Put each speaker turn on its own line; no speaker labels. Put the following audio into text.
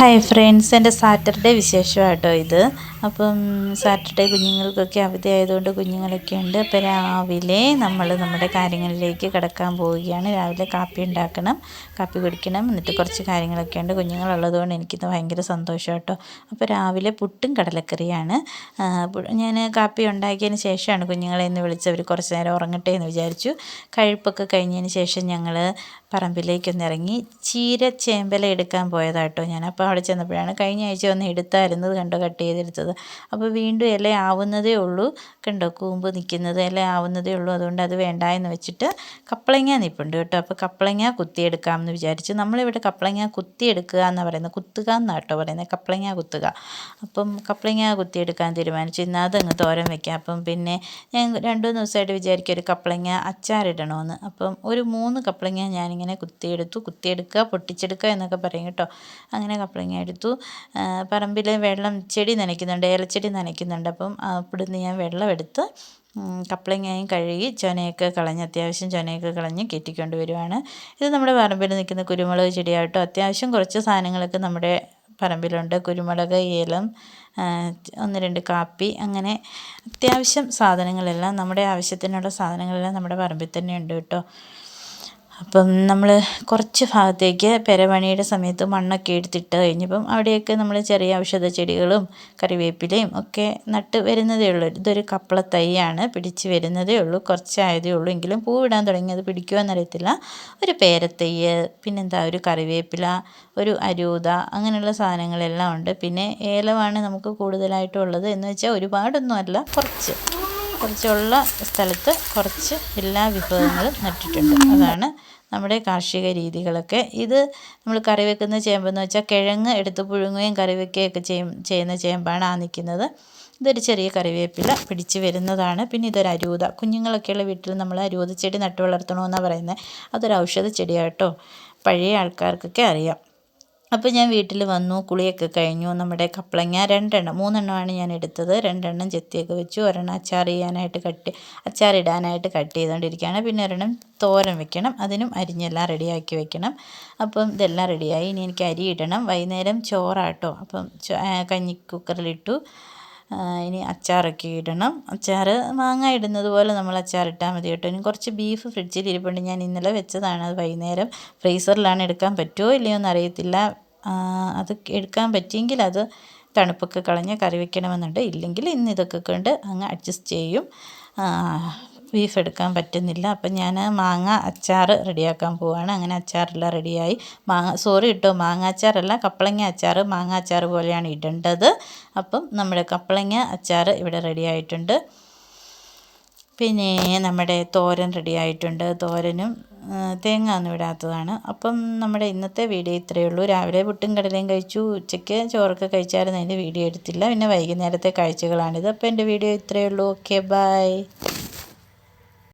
Hi friends എന്റെ Saturday വിശേഷമായിട്ടോ ഇത്. അപ്പം സാറ്റർഡേ കുഞ്ഞുങ്ങൾക്കൊക്കെ അവധി ആയതുകൊണ്ട് കുഞ്ഞുങ്ങളൊക്കെ ഉണ്ട്. അപ്പോൾ രാവിലെ നമ്മൾ നമ്മുടെ കാര്യങ്ങളിലേക്ക് കിടക്കാൻ പോവുകയാണ്. രാവിലെ കാപ്പി ഉണ്ടാക്കണം കാപ്പി കുടിക്കണം. എന്നിട്ട് കുറച്ച് കാര്യങ്ങളൊക്കെ ഉണ്ട്. കുഞ്ഞുങ്ങളുള്ളതുകൊണ്ട് എനിക്കിത് ഭയങ്കര സന്തോഷം കേട്ടോ അപ്പോൾ രാവിലെ പുട്ടും കടലക്കറിയാണ്. ഞാൻ കാപ്പി ഉണ്ടാക്കിയതിന് ശേഷമാണ് കുഞ്ഞുങ്ങളെ ഇന്ന് വിളിച്ചവർ കുറച്ച് നേരം ഉറങ്ങട്ടെ എന്ന് വിചാരിച്ചു. കഴുപ്പൊക്കെ കഴിഞ്ഞതിന് ശേഷം ഞങ്ങൾ പറമ്പിലേക്കൊന്നിറങ്ങി ചീര ചേമ്പല എടുക്കാൻ പോയതാട്ടോ ഞാൻ. അപ്പോൾ അവിടെ ചെന്നപ്പോഴാണ് കഴിഞ്ഞ ആഴ്ച ഒന്ന് എടുത്തായിരുന്നത് കണ്ടോ കട്ട് ചെയ്തെടുത്തത്. അപ്പോൾ വീണ്ടും ഇല ആവുന്നതേ ഉള്ളൂ. കണ്ടോ കൂമ്പ് നിൽക്കുന്നത് ഇല ആവുന്നതേ ഉള്ളൂ. അതുകൊണ്ട് അത് വേണ്ട എന്ന് വെച്ചിട്ട് കപ്പളങ്ങ നിൽപ്പുണ്ട് കേട്ടോ. അപ്പോൾ കപ്പളങ്ങ കുത്തിയെടുക്കാമെന്ന് വിചാരിച്ചു. നമ്മളിവിടെ കപ്പളങ്ങ കുത്തിയെടുക്കുക എന്നാണ് പറയുന്നത്? കുത്തുക എന്നാണ് കേട്ടോ പറയുന്നത്? കപ്പളങ്ങ കുത്തുക. അപ്പം കപ്പളങ്ങ കുത്തിയെടുക്കാൻ തീരുമാനിച്ചു. ഇന്ന് അതങ്ങ് തോരൻ വെക്കാം. അപ്പം പിന്നെ ഞാൻ രണ്ടു ദിവസമായിട്ട് വിചാരിക്കും ഒരു കപ്പളങ്ങ അച്ചാറിടണമെന്ന് അപ്പം ഒരു മൂന്ന് കപ്പളങ്ങ ഞാനിങ്ങനെ കുത്തിയെടുത്തു. കുത്തിയെടുക്കുക പൊട്ടിച്ചെടുക്കുക എന്നൊക്കെ പറയും കേട്ടോ. അങ്ങനെ കപ്പളങ്ങ എടുത്തു. പറമ്പിൽ വെള്ളം ചെടി നനയ്ക്കുന്നുണ്ട് ഏലച്ചെടി നനയ്ക്കുന്നുണ്ട്. അപ്പം അവിടുന്ന് ഞാൻ വെള്ളം എടുത്ത് കപ്പളങ്ങയും കഴുകി ചൊനയൊക്കെ കളഞ്ഞ് അത്യാവശ്യം ചൊനയൊക്കെ കളഞ്ഞ് കയറ്റിക്കൊണ്ട് വരുവാണ്. ഇത് നമ്മുടെ പറമ്പിൽ നിൽക്കുന്ന കുരുമുളക് ചെടിയായിട്ടോ അത്യാവശ്യം കുറച്ച് സാധനങ്ങളൊക്കെ നമ്മുടെ പറമ്പിലുണ്ട്. കുരുമുളക് ഏലം ഒന്ന് രണ്ട് കാപ്പി അങ്ങനെ അത്യാവശ്യം സാധനങ്ങളെല്ലാം നമ്മുടെ ആവശ്യത്തിനുള്ള സാധനങ്ങളെല്ലാം നമ്മുടെ പറമ്പിൽ തന്നെ ഉണ്ട് കേട്ടോ. അപ്പം നമ്മൾ കുറച്ച് ഭാഗത്തേക്ക് പെരപണിയുടെ സമയത്ത് മണ്ണൊക്കെ എടുത്തിട്ട് കഴിഞ്ഞപ്പം അവിടെയൊക്കെ നമ്മൾ ചെറിയ ഔഷധ ചെടികളും കറിവേപ്പിലയും ഒക്കെ നട്ട് വരുന്നതേ ഉള്ളൂ. ഇതൊരു കപ്പള തൈയാണ് പിടിച്ച് വരുന്നതേ ഉള്ളൂ. കുറച്ചായതേ ഉള്ളൂ. എങ്കിലും പൂവിടാൻ തുടങ്ങിയത് പിടിക്കുമോ എന്നറിയത്തില്ല ഒരു പേരത്തയ്യ് പിന്നെന്താ ഒരു കറിവേപ്പില ഒരു അരൂത അങ്ങനെയുള്ള സാധനങ്ങളെല്ലാം ഉണ്ട്. പിന്നെ ഏലമാണ് നമുക്ക് കൂടുതലായിട്ടുള്ളത് എന്ന് വെച്ചാൽ ഒരുപാടൊന്നും അല്ല കുറച്ച്. കുറച്ചുള്ള സ്ഥലത്ത് കുറച്ച് എല്ലാ വിഭവങ്ങളും നട്ടിട്ടുണ്ട്. അതാണ് നമ്മുടെ കാർഷിക രീതികളൊക്കെ. ഇത് നമ്മൾ കറി വെക്കുന്ന ചേമ്പെന്ന് വെച്ചാൽ കിഴങ്ങ് എടുത്ത് പുഴുങ്ങുകയും കറി വെക്കുകയൊക്കെ ചെയ്യും ചെയ്യുന്ന ചേമ്പാണ് ആ നിൽക്കുന്നത്. ഇതൊരു ചെറിയ കറിവേപ്പില പിടിച്ച് വരുന്നതാണ്. പിന്നെ ഇതൊരു അരൂത. കുഞ്ഞുങ്ങളൊക്കെയുള്ള വീട്ടിൽ നമ്മൾ അരൂത ചെടി നട്ടു വളർത്തണമെന്നാണ് പറയുന്നത്. അതൊരു ഔഷധ ചെടിയാട്ടോ പഴയ ആൾക്കാർക്കൊക്കെ അറിയാം. അപ്പോൾ ഞാൻ വീട്ടിൽ വന്നു കുളിയൊക്കെ കഴിഞ്ഞു. നമ്മുടെ കപ്പളങ്ങ രണ്ടെണ്ണം മൂന്നെണ്ണമാണ് ഞാൻ എടുത്തത്. രണ്ടെണ്ണം ചെത്തിയൊക്കെ വെച്ചു. ഒരെണ്ണം അച്ചാർ ചെയ്യാനായിട്ട് കട്ട് അച്ചാറിടാനായിട്ട് കട്ട് ചെയ്തുകൊണ്ടിരിക്കുകയാണ് പിന്നെ ഒരെണ്ണം തോരൻ വെക്കണം. അതിനും അരിഞ്ഞെല്ലാം റെഡിയാക്കി വെക്കണം. അപ്പം ഇതെല്ലാം റെഡിയായി. ഇനി എനിക്ക് അരി ഇടണം. വൈകുന്നേരം ചോറാട്ടോ. അപ്പം കഞ്ഞി കുക്കറിലിട്ടു. ഇനി അച്ചാറൊക്കെ ഇടണം. അച്ചാർ മാങ്ങ ഇടുന്നത് പോലെ നമ്മൾ അച്ചാറിട്ടാൽ മതി കേട്ടോ. ഇനി കുറച്ച് ബീഫ് ഫ്രിഡ്ജിൽ ഇരിപ്പുണ്ട്. ഞാൻ ഇന്നലെ വെച്ചതാണ്. അത് വൈകുന്നേരം ഫ്രീസറിലാണ് എടുക്കാൻ പറ്റുമോ ഇല്ലയോ എന്നറിയത്തില്ല അത് എടുക്കാൻ പറ്റിയെങ്കിൽ അത് തണുപ്പൊക്കെ കളഞ്ഞ് കറി വെക്കണമെന്നുണ്ട്. ഇല്ലെങ്കിൽ ഇന്ന് ഇതൊക്കെ കൊണ്ട് അങ്ങ് അഡ്ജസ്റ്റ് ചെയ്യും. ബീഫ് എടുക്കാൻ പറ്റുന്നില്ല. അപ്പം ഞാൻ മാങ്ങ അച്ചാർ റെഡിയാക്കാൻ പോവാണ്. അങ്ങനെ അച്ചാറെല്ലാം റെഡിയായി. മാങ്ങ സോറി കേട്ടോ മാങ്ങ അച്ചാറല്ല കപ്പളങ്ങ അച്ചാർ മാങ്ങ അച്ചാർ പോലെയാണ് ഇടേണ്ടത്. അപ്പം നമ്മുടെ കപ്പളങ്ങ അച്ചാർ ഇവിടെ റെഡിയായിട്ടുണ്ട് പിന്നെ നമ്മുടെ തോരൻ റെഡിയായിട്ടുണ്ട് തോരനും തേങ്ങ ഒന്നും ഇടാത്തതാണ്. അപ്പം നമ്മുടെ ഇന്നത്തെ വീഡിയോ ഇത്രയേ ഉള്ളൂ. രാവിലെ പുട്ടും കടലയും കഴിച്ചു. ഉച്ചയ്ക്ക് ചോറൊക്കെ കഴിച്ചായിരുന്നു. അതിന്റെ വീഡിയോ എടുത്തില്ല. പിന്നെ വൈകുന്നേരത്തെ കാഴ്ചകളാണിത്. അപ്പോൾ എന്റെ വീഡിയോ ഇത്രയേ ഉള്ളൂ. Okay bye